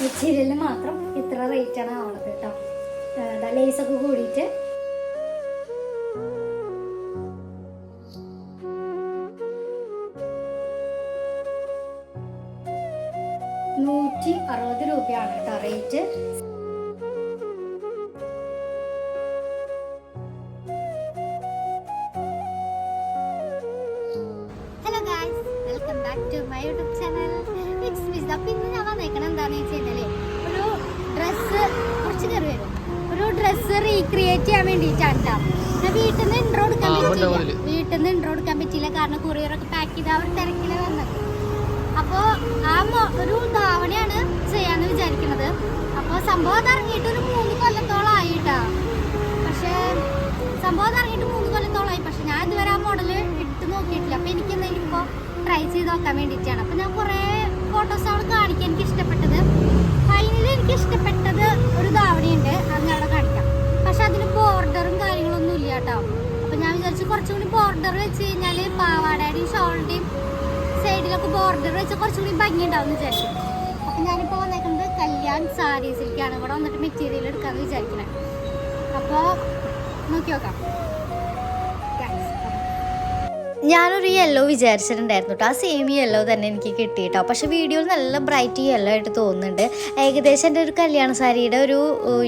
മെറ്റീരിയലിന് മാത്രം ഇത്ര റേറ്റ് ആണ് ആവണത് കേട്ടോ ലേസ് ഒക്കെ കൂടിയിട്ട്. നൂറ്റി അറുപത് രൂപയാണ് കേട്ടോ rate. Hello guys welcome back to my YouTube channel it's miss അപ്പോൾ ഇന്ന് ഞാൻ വന്നേക്കണം എന്താണെന്ന് വെച്ച് കഴിഞ്ഞാൽ ഒരു ഡ്രസ്സ് കുറച്ച് കയറി വരും. ഒരു ഡ്രസ്സ് റീക്രിയേറ്റ് ചെയ്യാൻ വേണ്ടിയിട്ടാണ് ഞാൻ വീട്ടിൽ നിന്ന് ഇൻട്രോ എടുക്കാൻ പറ്റില്ല വീട്ടിൽ നിന്ന് ഇൻട്രോ എടുക്കാൻ പറ്റില്ല കാരണം കൊറിയറൊക്കെ പാക്ക് ചെയ്ത് അവർ തിരക്കിലെ വന്നത്. അപ്പോൾ ആ ഒരു ധാവണയാണ് ചെയ്യാന്ന് വിചാരിക്കുന്നത്. അപ്പോൾ സംഭവം അത് ഇറങ്ങിയിട്ട് ഒരു മൂന്ന് കൊല്ലത്തോളം ആയിട്ടാ പക്ഷേ സംഭവം അത് ഇറങ്ങിയിട്ട് മൂന്ന് കൊല്ലത്തോളമായി പക്ഷെ ഞാൻ ഇതുവരെ ആ മോഡൽ ഇട്ട് നോക്കിയിട്ടില്ല. അപ്പോൾ എനിക്ക് എന്തെങ്കിലും ഇപ്പോൾ ട്രൈ ചെയ്ത് നോക്കാൻ വേണ്ടിയിട്ടാണ്. അപ്പോൾ ഞാൻ കുറേ ഫോട്ടോസ് അവിടെ കാണിക്കാൻ എനിക്ക് ഇഷ്ടപ്പെട്ടത്. ഫൈനലി എനിക്ക് ഇഷ്ടപ്പെട്ടത് ഒരു ധാവണിയുണ്ട്. അത് ഞാൻ അവിടെ കാണിക്കാം. പക്ഷെ അതിന് ബോർഡറും കാര്യങ്ങളൊന്നും ഇല്ല കേട്ടോ. അപ്പം ഞാൻ വിചാരിച്ചു കുറച്ചും കൂടി ബോർഡർ വെച്ച് കഴിഞ്ഞാൽ പാവാടയുടെയും ഷോളിന്റെയും സൈഡിലൊക്കെ ബോർഡർ വെച്ച് കുറച്ചുകൂടി ഭംഗി ഉണ്ടാവും എന്ന് വിചാരിച്ചു. അപ്പം ഞാനിപ്പോൾ വന്നേക്കുന്നത് കല്യാൺ സാരീസിലേക്കാണ് ഇവിടെ വന്നിട്ട് മെറ്റീരിയൽ എടുക്കാമെന്ന് വിചാരിക്കണേ. അപ്പോൾ നോക്കി നോക്കാം. ഞാനൊരു യെല്ലോ വിചാരിച്ചിട്ടുണ്ടായിരുന്നു കേട്ടോ ആ സെയിം യെല്ലോ തന്നെ എനിക്ക് കിട്ടി കേട്ടോ പക്ഷെ വീഡിയോയിൽ നല്ല ബ്രൈറ്റ് യെല്ലോ ആയിട്ട് തോന്നുന്നുണ്ട്. ഏകദേശം എന്റെ ഒരു കല്യാണ സാരിയുടെ ഒരു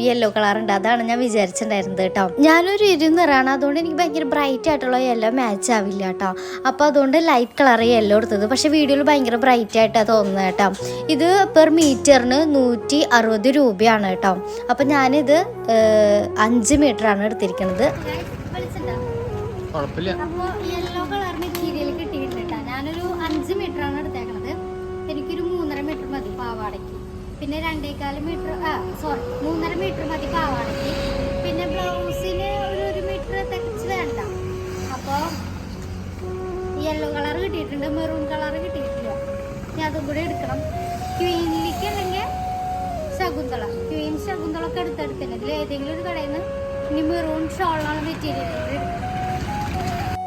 യെല്ലോ കളർ ഉണ്ട്. അതാണ് ഞാൻ വിചാരിച്ചിട്ടുണ്ടായിരുന്നത് കേട്ടോ ഞാനൊരു ഇരുനിറാണ് അതുകൊണ്ട് എനിക്ക് ഭയങ്കര ബ്രൈറ്റ് ആയിട്ടുള്ള യെല്ലോ മാച്ച് ആവില്ല കേട്ടോ അപ്പോൾ അതുകൊണ്ട് ലൈറ്റ് കളർ യെല്ലോ എടുത്തത്. പക്ഷേ വീഡിയോയിൽ ഭയങ്കര ബ്രൈറ്റ് ആയിട്ടാണ് തോന്നുന്നത് കേട്ടോ ഇത് പെർ മീറ്ററിന് നൂറ്റി അറുപത് രൂപയാണ് കേട്ടോ അപ്പം ഞാനിത് അഞ്ച് മീറ്ററാണ് എടുത്തിരിക്കുന്നത് കുഴപ്പമില്ല. പിന്നെ രണ്ടേകാൽ മീറ്റർ ആ സോറി മൂന്നര മീറ്റർ മതി പാവാടയ്ക്ക് പിന്നെ ബ്ലൗസിന് ഒരു ഒരു മീറ്റർ തികച്ച് വേണ്ട. അപ്പോൾ യെല്ലോ കളർ കിട്ടിയിട്ടുണ്ട് മെറൂൺ കളർ കിട്ടിയിട്ടില്ല. ഇനി അതും കൂടി എടുക്കണം. ക്വീനിലേക്ക് അല്ലെങ്കിൽ ശകുന്തള. ക്വീൻ ശകുന്തളൊക്കെ എടുത്തെടുക്കുന്നത് ഏതെങ്കിലും ഒരു കടയിൽ നിന്ന് ഇനി മെറൂൺ ഷോളാണ് മെറ്റീരിയൽ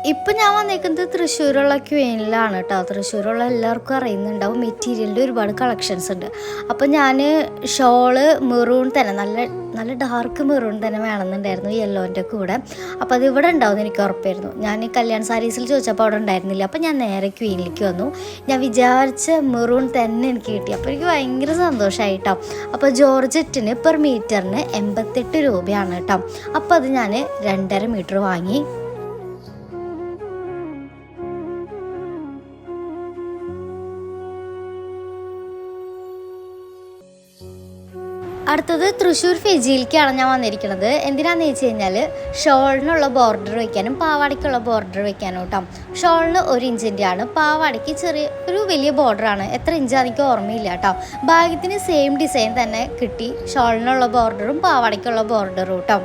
ഇപ്പം ഞാൻ വന്നിരിക്കുന്നത് തൃശ്ശൂരുള്ള ക്വീനിലാണ് കേട്ടോ തൃശ്ശൂരുള്ള എല്ലാവർക്കും അറിയുന്നുണ്ടാവും. മെറ്റീരിയലിന്റെ ഒരുപാട് കളക്ഷൻസ് ഉണ്ട്. അപ്പം ഞാൻ ഷോൾ മെറൂൺ തന്നെ നല്ല നല്ല ഡാർക്ക് മെറൂൺ തന്നെ വേണമെന്നുണ്ടായിരുന്നു യെല്ലോന്റെ കൂടെ. അപ്പോൾ അത് ഇവിടെ ഉണ്ടാവും എനിക്ക് ഉറപ്പായിരുന്നു. ഞാൻ കല്യാൺ സാരീസിൽ ചോദിച്ചപ്പോൾ അവിടെ ഉണ്ടായിരുന്നില്ല. അപ്പോൾ ഞാൻ നേരെ ക്വീനിലേക്ക് വന്നു. ഞാൻ വിചാരിച്ച മെറൂൺ തന്നെ എനിക്ക് കിട്ടി. അപ്പോൾ എനിക്ക് ഭയങ്കര സന്തോഷമായി കേട്ടോ അപ്പോൾ ജോർജറ്റിന് പെർ മീറ്ററിന് എൺപത്തെട്ട് രൂപയാണ് കേട്ടോ അപ്പോൾ അത് ഞാൻ രണ്ടര മീറ്റർ വാങ്ങി. അടുത്തത് തൃശ്ശൂർ ഫെജിയിലേക്കാണ് ഞാൻ വന്നിരിക്കുന്നത്. എന്തിനാന്ന് വെച്ച് കഴിഞ്ഞാൽ ഷോളിനുള്ള ബോർഡർ വെക്കാനും പാവാടയ്ക്കുള്ള ബോർഡർ വെക്കാനും കേട്ടോ ഷോളിന് ഒരു ഇഞ്ചിന്റെ ആണ് പാവാടയ്ക്ക് ചെറിയ ഒരു വലിയ ബോർഡറാണ്. എത്ര ഇഞ്ചാണ് എനിക്ക് ഓർമ്മയില്ല കേട്ടോ ഭാഗ്യത്തിന് സെയിം ഡിസൈൻ തന്നെ കിട്ടി. ഷോളിനുള്ള ബോർഡറും പാവാടയ്ക്കുള്ള ബോർഡറും കേട്ടോ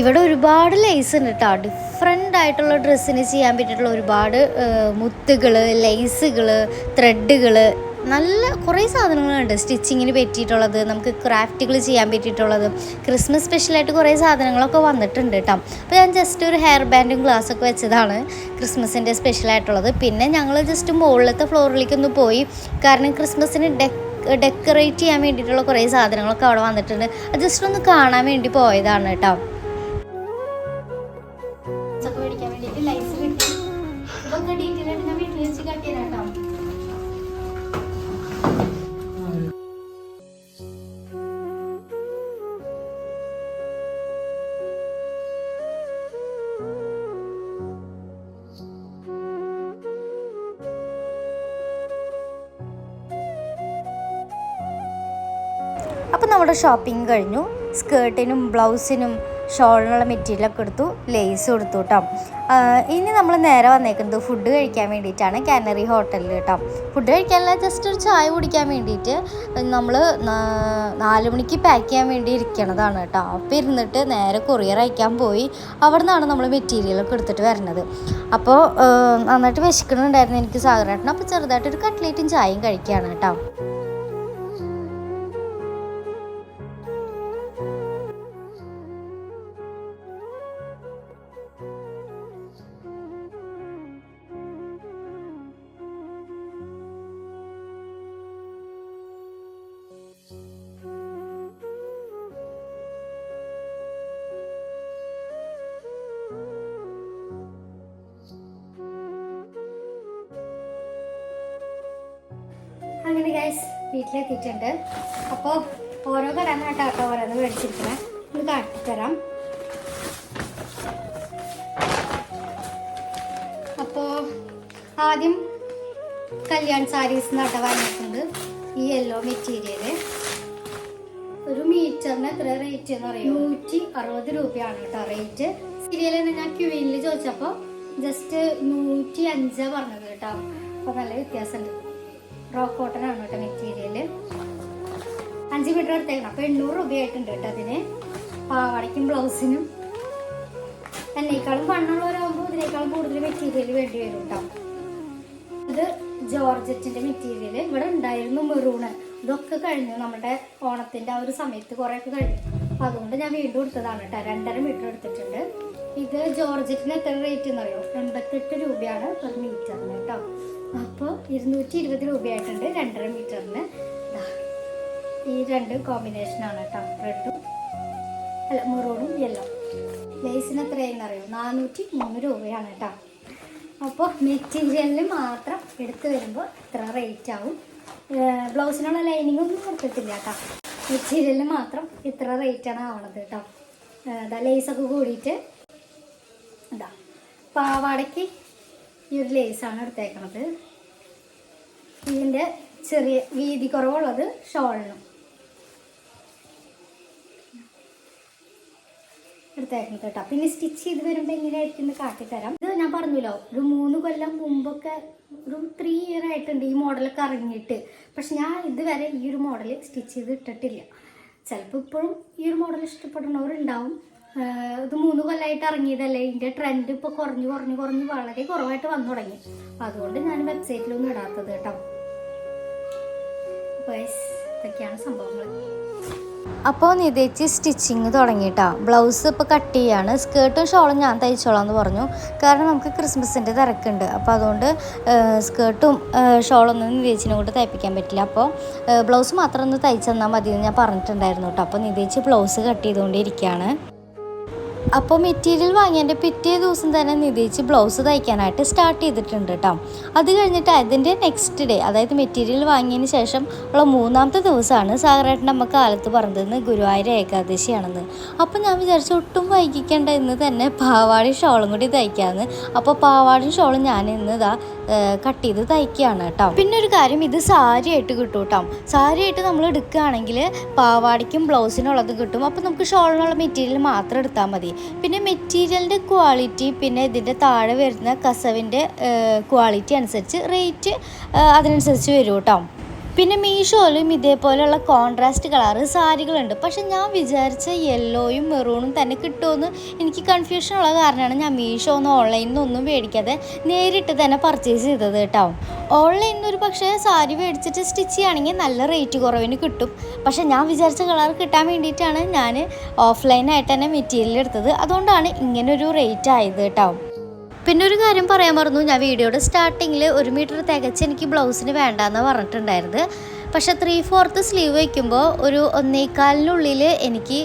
ഇവിടെ ഒരുപാട് ലേസ് ഉണ്ട് കേട്ടോ ഡിഫറെന്റ് ആയിട്ടുള്ള ഡ്രസ്സിന് ചെയ്യാൻ പറ്റിയിട്ടുള്ള ഒരുപാട് മുത്തുകൾ ലേസുകൾ ത്രെഡുകൾ നല്ല കുറേ സാധനങ്ങളുണ്ട്. സ്റ്റിച്ചിങ്ങിന് പറ്റിയിട്ടുള്ളത് നമുക്ക് ക്രാഫ്റ്റുകൾ ചെയ്യാൻ പറ്റിയിട്ടുള്ളത് ക്രിസ്മസ് സ്പെഷ്യലായിട്ട് കുറേ സാധനങ്ങളൊക്കെ വന്നിട്ടുണ്ട് കേട്ടോ അപ്പോൾ ഞാൻ ജസ്റ്റ് ഒരു ഹെയർ ബാൻഡും ഗ്ലാസ്സൊക്കെ വെച്ചതാണ് ക്രിസ്മസിന്റെ സ്പെഷ്യലായിട്ടുള്ളത്. പിന്നെ ഞങ്ങൾ ജസ്റ്റ് മുകളിലത്തെ ഫ്ലോറിലേക്കൊന്ന് പോയി. കാരണം ക്രിസ്മസിന് ഡെ ഡെക്കറേറ്റ് ചെയ്യാൻ വേണ്ടിയിട്ടുള്ള കുറേ സാധനങ്ങളൊക്കെ അവിടെ വന്നിട്ടുണ്ട്. അത് ജസ്റ്റ് ഒന്ന് കാണാൻ വേണ്ടി പോയതാണ് കേട്ടോ അപ്പോൾ നമ്മുടെ ഷോപ്പിംഗ് കഴിഞ്ഞു. സ്കേർട്ടിനും ബ്ലൗസിനും ഷോളിനുള്ള മെറ്റീരിയലൊക്കെ എടുത്തു. ലേസ് കൊടുത്തു കേട്ടോ ഇനി നമ്മൾ നേരെ വന്നേക്കുന്നത് ഫുഡ് കഴിക്കാൻ വേണ്ടിയിട്ടാണ് കാനറി ഹോട്ടലിൽ കേട്ടോ ഫുഡ് കഴിക്കാനല്ല ജസ്റ്റ് ഒരു ചായ കുടിക്കാൻ വേണ്ടിയിട്ട് നമ്മൾ നാല് മണിക്ക് പാക്ക് ചെയ്യാൻ വേണ്ടി ഇരിക്കണതാണ് കേട്ടോ അപ്പോൾ ഇരുന്നിട്ട് നേരെ കൊറിയർ അയക്കാൻ പോയി. അവിടെ നിന്നാണ് നമ്മൾ മെറ്റീരിയലൊക്കെ എടുത്തിട്ട് വരുന്നത് അപ്പോൾ നന്നായിട്ട് വിശക്കണുണ്ടായിരുന്നു എനിക്ക് സാഗരേട്ടൻ അപ്പോൾ ചെറുതായിട്ടൊരു കട്ട്ലേറ്റും ചായയും കഴിക്കുകയാണ് കേട്ടോ വീട്ടിലെത്തിയിട്ടുണ്ട്. അപ്പോൾ ഓരോ കടന്നാട്ടോ കേട്ടോ ഓരോന്ന് മേടിച്ചിരിക്കണേ. ഇത് കാട്ടിത്തരാം അപ്പോൾ ആദ്യം കല്യാൺ സാരീസ് നട്ട വാങ്ങിയിട്ടുണ്ട്. ഈ യെല്ലോ മെറ്റീരിയൽ ഒരു മീറ്ററിന് എത്ര റേറ്റ് എന്ന് പറയും നൂറ്റി അറുപത് രൂപയാണ് കേട്ടോ റേറ്റ് സീരിയൽ ഞാൻ ക്യൂവിനിൽ ചോദിച്ചപ്പോൾ ജസ്റ്റ് നൂറ്റി അഞ്ചാണ് പറഞ്ഞത് കേട്ടോ. അപ്പോൾ നല്ല വ്യത്യാസമുണ്ട്. റോക്ക് കോട്ടൺ ആണ് കേട്ടോ മെറ്റീരിയൽ അഞ്ച് മീറ്റർ എടുത്തേക്കണം അപ്പോൾ എണ്ണൂറ് രൂപയായിട്ടുണ്ട് കേട്ടോ അതിന്. പാവാടയ്ക്കും ബ്ലൗസിനും എന്നേക്കാളും വണ്ണുള്ളവരാകുമ്പോൾ ഇതിനേക്കാളും കൂടുതൽ മെറ്റീരിയൽ വേണ്ടി വരും കേട്ടോ. ഇത് ജോർജറ്റിന്റെ മെറ്റീരിയൽ ഇവിടെ ഉണ്ടായിരുന്നു മെറൂണ് ഇതൊക്കെ കഴിഞ്ഞു. നമ്മുടെ ഓണത്തിന്റെ ആ ഒരു സമയത്ത് കുറെയൊക്കെ കഴിഞ്ഞു. അപ്പൊ അതുകൊണ്ട് ഞാൻ വീണ്ടും എടുത്തതാണ് കേട്ടോ. രണ്ടര മീറ്റർ എടുത്തിട്ടുണ്ട്. ഇത് ജോർജറ്റിന് എത്ര റേറ്റ് എന്നറിയോ? എൺപത്തെട്ട് രൂപയാണ് പെർ മീറ്ററിന് കേട്ടോ. അപ്പോൾ ഇരുന്നൂറ്റി ഇരുപത് രൂപയായിട്ടുണ്ട് രണ്ടര മീറ്ററിന്. ഈ രണ്ട് കോമ്പിനേഷനാണ് കേട്ടോ റെഡും അല്ല മെറൂണും യെല്ലോ ലേസിന് എത്രയെന്ന് അറിയോ നാനൂറ്റി മൂന്ന് രൂപയാണ് കേട്ടോ അപ്പോൾ മെറ്റീരിയലിൽ മാത്രം എടുത്തു വരുമ്പോൾ ഇത്ര റേറ്റ് ആവും. ബ്ലൗസിനുള്ള ലൈനിങ് ഒന്നും കൊടുത്തിട്ടില്ല കേട്ടോ മെറ്റീരിയലിന് മാത്രം ഇത്ര റേറ്റാണ് ആവണത് കേട്ടോ അതാ ലേസൊക്കെ കൂടിയിട്ട് ഇതാ പാവാടയ്ക്ക് ഈ ഒരു ലേസാണ് എടുത്തേക്കണത്. ഇതിന്റെ ചെറിയ വീതി കുറവുള്ളത് ഷോളിനും. എടുത്തേക്കുന്നത് കേട്ടോ. പിന്നെ സ്റ്റിച്ച് ചെയ്ത് വരുമ്പോൾ എങ്ങനെയായിരിക്കും കാട്ടിത്തരാം. ഇത് ഞാൻ പറഞ്ഞല്ലോ ഒരു മൂന്ന് കൊല്ലം മുമ്പൊക്കെ ഒരു ത്രീ ഇയർ ആയിട്ടുണ്ട് ഈ മോഡലൊക്കെ ഇറങ്ങിയിട്ട് പക്ഷെ ഞാൻ ഇതുവരെ ഈ ഒരു മോഡൽ സ്റ്റിച്ച് ചെയ്ത് ഇട്ടിട്ടില്ല. ചിലപ്പോൾ ഇപ്പോഴും ഈ ഒരു മോഡൽ ഇഷ്ടപ്പെടുന്നവരുണ്ടാവും. ഇത് മൂന്ന് കൊല്ലമായിട്ട് ഇറങ്ങിയതല്ലേ? ഇതിന്റെ ട്രെൻഡ് ഇപ്പോൾ കുറഞ്ഞ് കുറഞ്ഞ് കുറഞ്ഞ് വളരെ കുറവായിട്ട് വന്നു തുടങ്ങി. അപ്പം അതുകൊണ്ട് ഞാൻ വെബ്സൈറ്റിലൊന്നും ഇടാത്തത് കേട്ടോ. ഇതൊക്കെയാണ് സംഭവങ്ങൾ അപ്പോൾ നിതേച്ച് സ്റ്റിച്ചിങ് തുടങ്ങിയിട്ടാ ബ്ലൗസ് ഇപ്പോൾ കട്ട് ചെയ്യാണ്. സ്കേർട്ടും ഷോളും ഞാൻ തയ്ച്ചോളാം എന്ന് പറഞ്ഞു. കാരണം നമുക്ക് ക്രിസ്മസിന്റെ തിരക്കുണ്ട്. അപ്പോൾ അതുകൊണ്ട് സ്കേർട്ടും ഷോളൊന്നും നിതേച്ചിനെ കൊണ്ട് തയ്പ്പിക്കാൻ പറ്റില്ല. അപ്പോൾ ബ്ലൗസ് മാത്രം ഒന്ന് തയ്ച്ചു തന്നാൽ മതി എന്ന് ഞാൻ പറഞ്ഞിട്ടുണ്ടായിരുന്നു കേട്ടോ. അപ്പോൾ നിതേച്ച് ബ്ലൗസ് കട്ട് ചെയ്തുകൊണ്ടിരിക്കുകയാണ് അപ്പോൾ മെറ്റീരിയൽ വാങ്ങിയതിന്റെ പിറ്റേ ദിവസം തന്നെ നിധിച്ച് ബ്ലൗസ് തയ്ക്കാനായിട്ട് സ്റ്റാർട്ട് ചെയ്തിട്ടുണ്ട് കേട്ടോ അത് കഴിഞ്ഞിട്ട് അതിന്റെ നെക്സ്റ്റ് ഡേ അതായത് മെറ്റീരിയൽ വാങ്ങിയതിന് ശേഷം ഉള്ള മൂന്നാമത്തെ ദിവസമാണ് സാഗരേട്ടൻ അമ്മ കാലത്ത് പറഞ്ഞതെന്ന് ഗുരുവായൂർ ഏകാദശിയാണെന്ന്. അപ്പോൾ ഞാൻ വിചാരിച്ചു ഒട്ടും വൈകിക്കേണ്ട ഇന്ന് തന്നെ പാവാടി ഷോളും കൂടി തയ്ക്കാമെന്ന് അപ്പോൾ പാവാടയും ഷോളും ഞാൻ ഇന്ന് ഇതാ കട്ട് ചെയ്ത് തയ്ക്കുകയാണ് കേട്ടോ. പിന്നെ ഒരു കാര്യം ഇത് സാരി ആയിട്ട് കിട്ടും കേട്ടോ. സാരി ആയിട്ട് നമ്മൾ എടുക്കുകയാണെങ്കിൽ പാവാടിക്കും ബ്ലൗസിനും ഉള്ളത് കിട്ടും. അപ്പോൾ നമുക്ക് ഷോളിനുള്ള മെറ്റീരിയൽ മാത്രം എടുത്താൽ മതി. പിന്നെ മെറ്റീരിയലിന്റെ ക്വാളിറ്റി പിന്നെ ഇതിന്റെ താഴെ വരുന്ന കസവിന്റെ ക്വാളിറ്റി അനുസരിച്ച് റേറ്റ് അതിനനുസരിച്ച് വരും കേട്ടോ. പിന്നെ മീഷോയിലും ഇതേപോലെയുള്ള കോൺട്രാസ്റ്റ് കളറ് സാരികളുണ്ട്. പക്ഷെ ഞാൻ വിചാരിച്ച യെല്ലോയും മെറൂണും തന്നെ കിട്ടുമെന്ന് എനിക്ക് കൺഫ്യൂഷൻ ഉള്ള കാരണമാണ് ഞാൻ മീഷോ ഒന്നും ഓൺലൈനിൽ നിന്നൊന്നും മേടിക്കാതെ നേരിട്ട് തന്നെ പർച്ചേസ് ചെയ്തത് കേട്ടോ. ഓൺലൈനിൽ ഒരു പക്ഷേ സാരി മേടിച്ചിട്ട് സ്റ്റിച്ച് ചെയ്യുകയാണെങ്കിൽ നല്ല റേറ്റ് കുറവിന് കിട്ടും. പക്ഷെ ഞാൻ വിചാരിച്ച കളർ കിട്ടാൻ വേണ്ടിയിട്ടാണ് ഞാൻ ഓഫ്ലൈനായിട്ട് തന്നെ മെറ്റീരിയൽ എടുത്തത്. അതുകൊണ്ടാണ് ഇങ്ങനൊരു റേറ്റ് ആയത് കേട്ടോ. പിന്നെ ഒരു കാര്യം പറയാൻ മറന്നു. ഞാൻ വീഡിയോയുടെ സ്റ്റാർട്ടിങ്ങിൽ ഒരു മീറ്റർ തികച്ച് എനിക്ക് ബ്ലൗസിന് വേണ്ടാന്ന് പറഞ്ഞിട്ടുണ്ടായിരുന്നത്. പക്ഷെ ത്രീ ഫോർത്ത് സ്ലീവ് വയ്ക്കുമ്പോൾ ഒരു ഒന്നേക്കാലിനുള്ളിൽ എനിക്ക്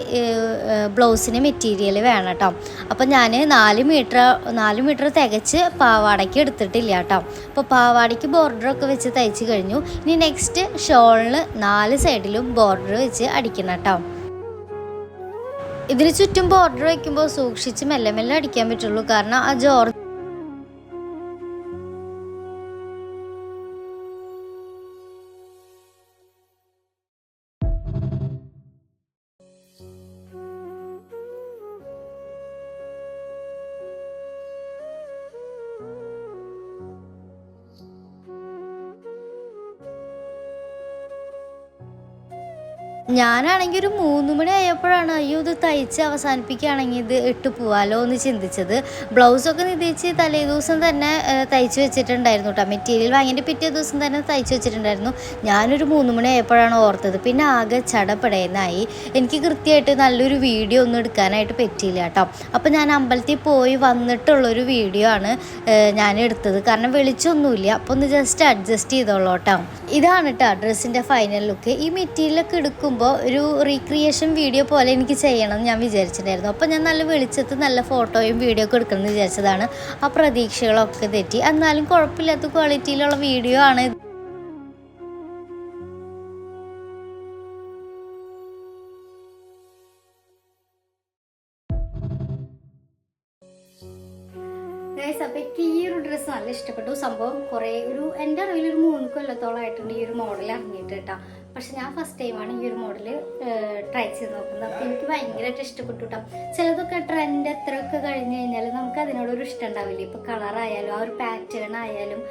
ബ്ലൗസിന് മെറ്റീരിയൽ വേണം കേട്ടോ. അപ്പോൾ ഞാൻ നാല് മീറ്റർ നാല് മീറ്റർ തികച്ച് പാവാടയ്ക്ക് എടുത്തിട്ടില്ല കേട്ടോ. അപ്പോൾ പാവാടയ്ക്ക് ബോർഡറൊക്കെ വെച്ച് തയ്ച്ച് കഴിഞ്ഞു. ഇനി നെക്സ്റ്റ് ഷോളിന് നാല് സൈഡിലും ബോർഡർ വെച്ച് അടിക്കണം കേട്ടോ. ഇതിന് ചുറ്റും ബോർഡർ വയ്ക്കുമ്പോൾ സൂക്ഷിച്ച് മെല്ലെ മെല്ലെ അടിക്കാൻ പറ്റുള്ളൂ. കാരണം ആ ജോർജ് ഞാനാണെങ്കിൽ ഒരു മൂന്ന് മണി ആയപ്പോഴാണ് അയ്യോ ഇത് തയ്ച്ച് അവസാനിപ്പിക്കുകയാണെങ്കിൽ ഇത് ഇട്ട് പോവാലോ എന്ന് ചിന്തിച്ചത്. ബ്ലൗസൊക്കെ നിതിച്ച് തലേ ദിവസം തന്നെ തയ്ച്ച് വെച്ചിട്ടുണ്ടായിരുന്നു കേട്ടോ മെറ്റീരിയൽ വാങ്ങിയിട്ട് പിറ്റേ ദിവസം തന്നെ തയ്ച്ച് വെച്ചിട്ടുണ്ടായിരുന്നു. ഞാനൊരു മൂന്ന് മണി ആയപ്പോഴാണ് ഓർത്തത്. പിന്നെ ആകെ ചടപടയെന്നായി എനിക്ക് കൃത്യമായിട്ട് നല്ലൊരു വീഡിയോ ഒന്നും എടുക്കാനായിട്ട് പറ്റിയില്ല കേട്ടോ അപ്പോൾ ഞാൻ അമ്പലത്തിൽ പോയി വന്നിട്ടുള്ളൊരു വീഡിയോ ആണ് ഞാൻ എടുത്തത്. കാരണം വെളിച്ചൊന്നുമില്ല. അപ്പോൾ ഒന്ന് ജസ്റ്റ് അഡ്ജസ്റ്റ് ചെയ്തോളൂ കേട്ടോ ഇതാണ് കേട്ടോ ഡ്രസ്സിന്റെ ഫൈനൽ ലുക്ക് ഈ മെറ്റീരിയലൊക്കെ എടുക്കുമ്പോൾ വരുമ്പോൾ ഒരു റീക്രിയേഷൻ വീഡിയോ പോലെ എനിക്ക് ചെയ്യണം എന്ന് ഞാൻ വിചാരിച്ചിട്ടുണ്ടായിരുന്നു. അപ്പോൾ ഞാൻ നല്ല വെളിച്ചത്ത് നല്ല ഫോട്ടോയും വീഡിയോ ഒക്കെ എടുക്കണമെന്ന് വിചാരിച്ചതാണ്. ആ പ്രതീക്ഷകളൊക്കെ തെറ്റി. എന്നാലും കുഴപ്പമില്ലാത്ത ക്വാളിറ്റിയിലുള്ള വീഡിയോ ആണ് നല്ല ഇഷ്ടപ്പെട്ടു. സംഭവം കുറേ ഒരു എന്റെ അറിവിൽ ഒരു മൂന്ന് കൊല്ലത്തോളമായിട്ടുണ്ട് ഈ ഒരു മോഡൽ ഇറങ്ങിയിട്ട് കേട്ടോ. പക്ഷെ ഞാൻ ഫസ്റ്റ് ടൈമാണ് ഈ ഒരു മോഡൽ ട്രൈ ചെയ്ത് നോക്കുന്നത്. അപ്പോൾ എനിക്ക് ഭയങ്കരമായിട്ട് ഇഷ്ടപ്പെട്ടു കേട്ടോ ചിലതൊക്കെ ട്രെൻഡ് എത്രയൊക്കെ കഴിഞ്ഞ് കഴിഞ്ഞാൽ നമുക്ക് അതിനോടൊരു ഇഷ്ടം ഉണ്ടാവില്ല? ഇപ്പോൾ കളറായാലും ആ ഒരു പാറ്റേൺ ആയാലും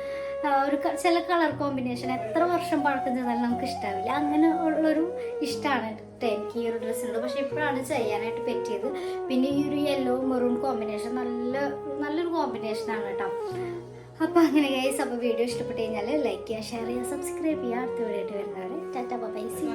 ഒരു ചില കളർ കോമ്പിനേഷൻ എത്ര വർഷം പഴക്കം ചെന്നാലും നമുക്ക് ഇഷ്ടാവില്ല. അങ്ങനെ ഉള്ളൊരു ഇഷ്ടമാണ് എനിക്ക് ഈ ഒരു ഡ്രസ്സിനോട് പക്ഷെ ഇപ്പോഴാണ് ചെയ്യാനായിട്ട് പറ്റിയത്. പിന്നെ ഈ ഒരു യെല്ലോ മെറൂൺ കോമ്പിനേഷൻ നല്ല നല്ലൊരു കോമ്പിനേഷനാണ് കേട്ടോ അപ്പോൾ അങ്ങനെ ഗൈസ് അപ്പോൾ വീഡിയോ ഇഷ്ടപ്പെട്ട് കഴിഞ്ഞാൽ ലൈക്ക് ചെയ്യുക ഷെയർ ചെയ്യുക സബ്സ്ക്രൈബ് ചെയ്യുക. അടുത്ത വീഡിയോ ആയിട്ട് വരുന്നവരെ. টাটা বাবাইসি